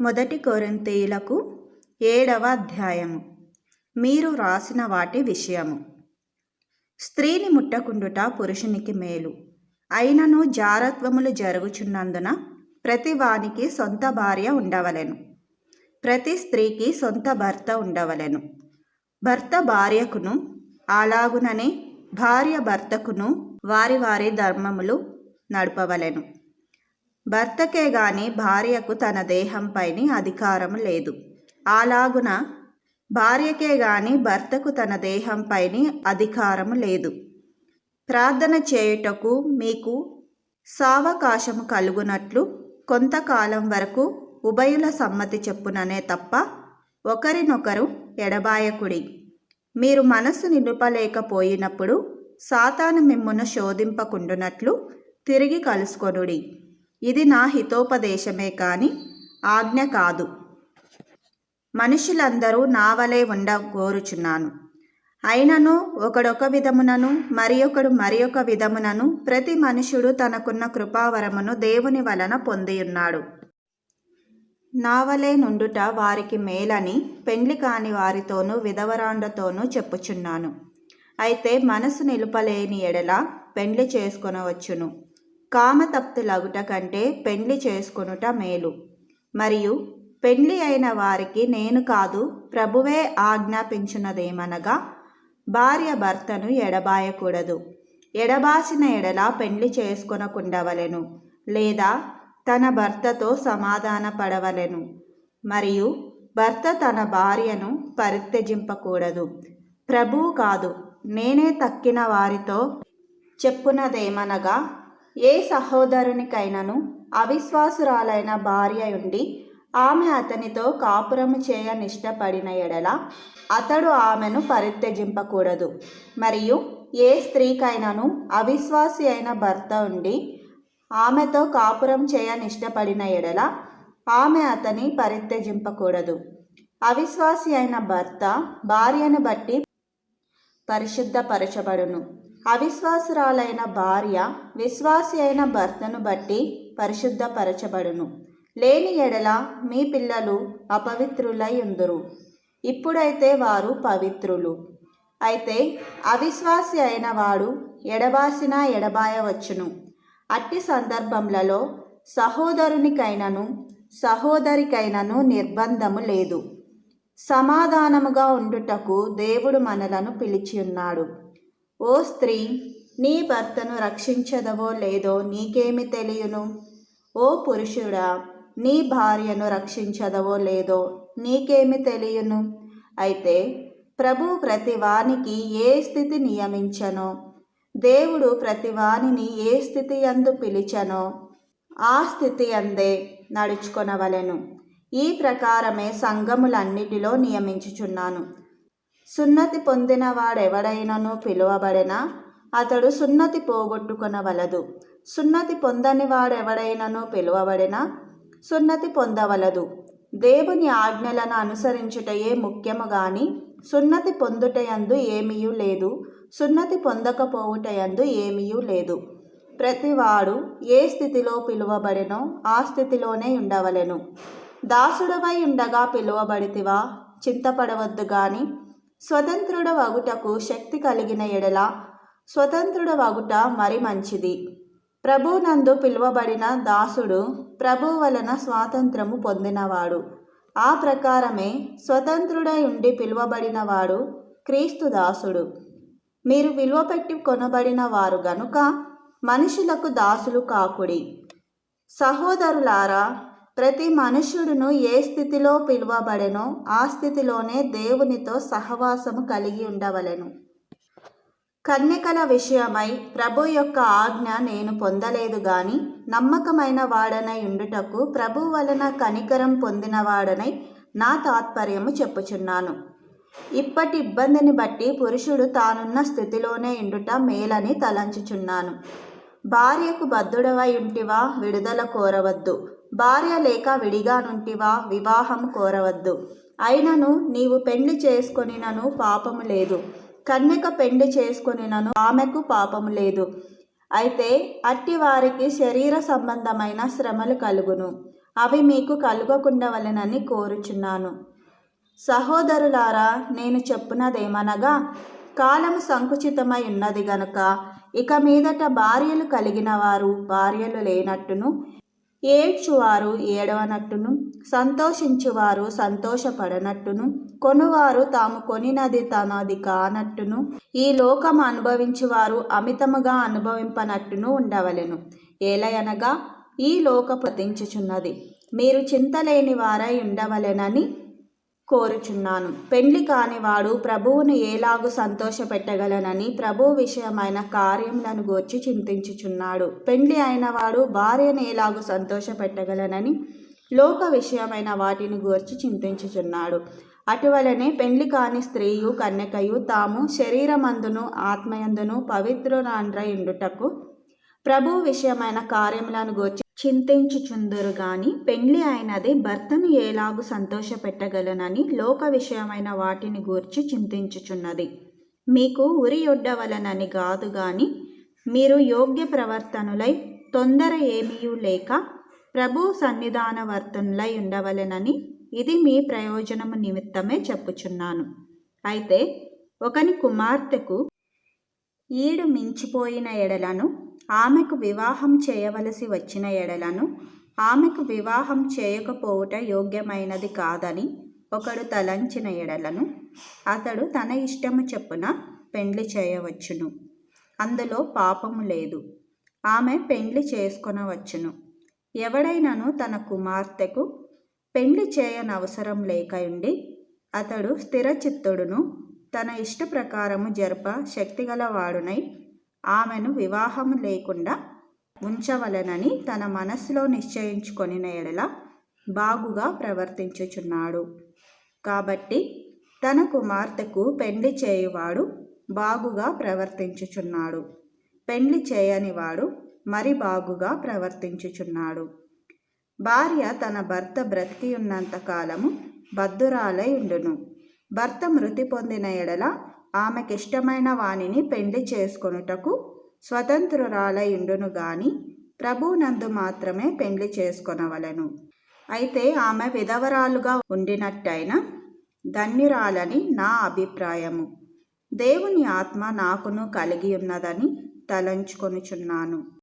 మొదటి కొరింథీయులకు ఏడవ అధ్యాయము. మీరు రాసిన వాటి విషయము. స్త్రీని ముట్టకుండుట పురుషునికి మేలు. అయినను జారత్వములు జరుగుచున్నందున ప్రతి వానికి సొంత భార్య ఉండవలెను. ప్రతి స్త్రీకి సొంత భర్త ఉండవలెను. భర్త భార్యకును అలాగుననే భార్య భర్తకును వారి వారి ధర్మములు నడపవలెను. భర్తకే గాని భార్యకు తన దేహంపైని అధికారము లేదు. అలాగున భార్యకే గాని భర్తకు తన దేహంపైని అధికారము లేదు. ప్రార్థన చేయుటకు మీకు సావకాశము కలుగునట్లు కొంతకాలం వరకు ఉభయుల సమ్మతి చెప్పుననే తప్ప ఒకరినొకరు ఎడబాయకుడి. మీరు మనస్సు నిలుపలేకపోయినప్పుడు సాతాను మిమ్మును శోధింపకుండునట్లు తిరిగి కలుసుకొనుడి. ఇది నా హితోపదేశమే కాని ఆజ్ఞ కాదు. మనుషులందరూ నా వలె ఉండ కోరుచున్నాను అయినను ఒకడొక విధమునను మరి ఒకడు మరి ఒక విధమునను ప్రతి మనుషుడు తనకున్న కృపావరమును దేవుని వలన పొందియున్నాడు. నావలే నుండుట వారికి మేలని పెండ్లి కాని వారితోనూ విధవరాండతోనూ చెప్పుచున్నాను. అయితే మనసు నిలుపలేని ఎడల పెండ్లి చేసుకొనవచ్చును. కామతప్తులగుట కంటే పెండ్లి చేసుకొనుట మేలు. మరియు పెండ్లి అయిన వారికి నేను కాదు ప్రభువే ఆజ్ఞాపించినదేమనగా భార్య భర్తను ఎడబాయకూడదు. ఎడబాసిన ఎడల పెండ్లి చేసుకొనకుండవలెను లేదా తన భర్తతో సమాధాన పడవలెను మరియు భర్త తన భార్యను పరిత్యజింపకూడదు. ప్రభువు కాదు నేనే తక్కిన వారితో చెప్పునదేమనగా ఏ సహోదరునికైనను అవిశ్వాసురాలైన భార్య ఉండి ఆమె అతనితో కాపురము చేయ నిష్టపడిన ఎడల అతడు ఆమెను పరిత్యజింపకూడదు. మరియు ఏ స్త్రీకైనను అవిశ్వాసి అయిన భర్త ఉండి ఆమెతో కాపురం చేయ నిష్టపడిన ఎడల ఆమె అతని పరిత్యజింపకూడదు. అవిశ్వాసి అయిన భర్త భార్యను బట్టి పరిశుద్ధపరచబడును. అవిశ్వాసురాలైన భార్య విశ్వాసి అయిన భర్తను బట్టి పరిశుద్ధపరచబడును. లేని ఎడల మీ పిల్లలు అపవిత్రులై ఉందురు ఇప్పుడైతే వారు పవిత్రులు. అయితే అవిశ్వాసి అయిన వాడు ఎడబాసిన ఎడబాయవచ్చును. అట్టి సందర్భములలో సహోదరునికైనను సహోదరికైనను నిర్బంధము లేదు. సమాధానముగా ఉండుటకు దేవుడు మనలను పిలిచి ఉన్నాడు ఓ స్త్రీ నీ భర్తను రక్షించదవో లేదో నీకేమి తెలియను? ఓ పురుషుడా నీ భార్యను రక్షించదవో లేదో నీకేమి తెలియను? అయితే ప్రభు ప్రతివానికి ఏ స్థితి నియమించనో దేవుడు ప్రతివానిని ఏ స్థితి అందు పిలిచనో ఆ స్థితి అందే నడుచుకొనవలెను. ఈ ప్రకారమే సంఘములన్నిటిలో నియమించుచున్నాను. సున్నతి పొందిన వాడెవడైనను పిలువబడినా? అతడు సున్నతి పోగొట్టుకొనవలదు సున్నతి పొందని వాడెవడైనను పిలువబడినా? సున్నతి పొందవలదు. దేవుని ఆజ్ఞలను అనుసరించుటయే ముఖ్యము గాని సున్నతి పొందుటయందు ఏమీయూ లేదు. సున్నతి పొందకపోవుటయందు ఏమీయూ లేదు. ప్రతివాడు ఏ స్థితిలో పిలువబడినో ఆ స్థితిలోనే ఉండవలెను. దాసుడవై ఉండగా పిలువబడితివా? చింతపడవద్దు గాని స్వతంత్రుడ వగుటకు శక్తి కలిగిన ఎడల స్వతంత్రుడ వగుట మరి మంచిది. ప్రభునందు పిలువబడిన దాసుడు ప్రభు వలన స్వాతంత్రము పొందినవాడు. ఆ ప్రకారమే స్వతంత్రుడై ఉండి పిలువబడినవాడు క్రీస్తు దాసుడు. మీరు విలువ పెట్టి కొనబడిన వారు గనుక మనుషులకు దాసులు కాకుడి. సహోదరులారా ప్రతి మనుష్యుడును ఏ స్థితిలో పిలువబడెనో ఆ స్థితిలోనే దేవునితో సహవాసము కలిగి ఉండవలెను. కన్యకల విషయమై ప్రభు యొక్క ఆజ్ఞ నేను పొందలేదు గాని నమ్మకమైన వాడనై ఉండుటకు ప్రభు వలన కనికరం పొందినవాడనై నా తాత్పర్యము చెప్పుచున్నాను. ఇప్పటి ఇబ్బందిని బట్టి పురుషుడు తానున్న స్థితిలోనే ఉండుట మేలని తలంచుచున్నాను. భార్యకు బద్ధుడవై ఉంటివా విడుదల కోరవద్దు. భార్య లేక విడిగా నుంటివా? వివాహం కోరవద్దు. అయినను నీవు పెండ్లి చేసుకొనినను పాపము లేదు. కన్యక పెండ్లి చేసుకొనినను ఆమెకు పాపము లేదు. అయితే అట్టి వారికి శరీర సంబంధమైన శ్రమలు కలుగును. అవి మీకు కలుగకుండవలెనని కోరుచున్నాను. సహోదరులారా నేను చెప్పునదేమనగా కాలము సంకుచితమై ఉన్నది గనుక ఇక మీదట భార్యలు కలిగిన వారు భార్యలు లేనట్టును ఏడ్చువారు ఏడవనట్టును సంతోషించువారు సంతోషపడనట్టును కొనువారు తాము కొనినది తనది కానట్టును ఈ లోకం అనుభవించువారు అమితముగా అనుభవింపనట్టును ఉండవలెను. ఏలయనగా ఈ లోక ప్రతించుచున్నది. మీరు చింతలేని వారై ఉండవలెనని కోరుచున్నాను. పెండ్లి కానివాడు ప్రభువును ఏలాగు సంతోషపెట్టగలనని ప్రభు విషయమైన కార్యములను గూర్చి చింతించుచున్నాడు. పెండ్లి అయినవాడు భార్యను ఏలాగు సంతోషపెట్టగలనని లోక విషయమైన వాటిని గూర్చి చింతించుచున్నాడు. అటువలనే పెండ్లి కాని స్త్రీయు కన్యకయు తాము శరీరమందును ఆత్మయందును పవిత్రురాండ్ర ఇండుటకు ప్రభు విషయమైన కార్యములను గూర్చి చింతించుచుందురు గాని పెండ్లి అయినది భర్తను ఏలాగు సంతోషపెట్టగలనని లోక విషయమైన వాటిని గూర్చి చింతించుచున్నది. మీకు ఉరియొడ్డవలనని కాదు గాని మీరు యోగ్య ప్రవర్తనులై తొందర ఏమీ లేక ప్రభు సన్నిధాన వర్తనులై ఉండవలెనని ఇది మీ ప్రయోజనము నిమిత్తమే చెప్పుచున్నాను. అయితే ఒకని కుమార్తెకు ఈడు మించిపోయిన ఎడలను ఆమెకు వివాహం చేయవలసి వచ్చిన ఎడలను ఆమెకు వివాహం చేయకపోవుట యోగ్యమైనది కాదని ఒకడు తలంచిన ఎడలను అతడు తన ఇష్టము చెప్పున పెండ్లి చేయవచ్చును. అందులో పాపము లేదు. ఆమె పెండ్లి చేసుకొనవచ్చును. ఎవడైనను తన కుమార్తెకు పెండ్లి చేయనవసరం లేకయుండి అతడు స్థిరచిత్తుడును తన ఇష్ట ప్రకారము జరప శక్తిగలవాడునై ఆమెను వివాహము లేకుండా ఉంచవలెనని తన మనస్సులో నిశ్చయించుకొనిన ఎడల బాగుగా ప్రవర్తించుచున్నాడు. కాబట్టి తన కుమార్తెకు పెండ్లి చేయువాడు బాగుగా ప్రవర్తించుచున్నాడు. పెండ్లి చేయనివాడు మరి బాగుగా ప్రవర్తించుచున్నాడు. భార్య తన భర్త బ్రతికి ఉన్నంత కాలము బద్దురాలై ఉండును. భర్త మృతి పొందిన ఎడల ఆమెకిష్టమైన వానిని పెండ్లి చేసుకొనుటకు స్వతంత్రురాలయుండును గాని ప్రభునందు మాత్రమే పెండ్లి చేసుకొనవలెను. అయితే ఆమె విధవరాలుగా ఉండినట్టయిన ధన్యురాలని నా అభిప్రాయము. దేవుని ఆత్మ నాకును కలిగి ఉన్నదని తలంచుకొనుచున్నాను.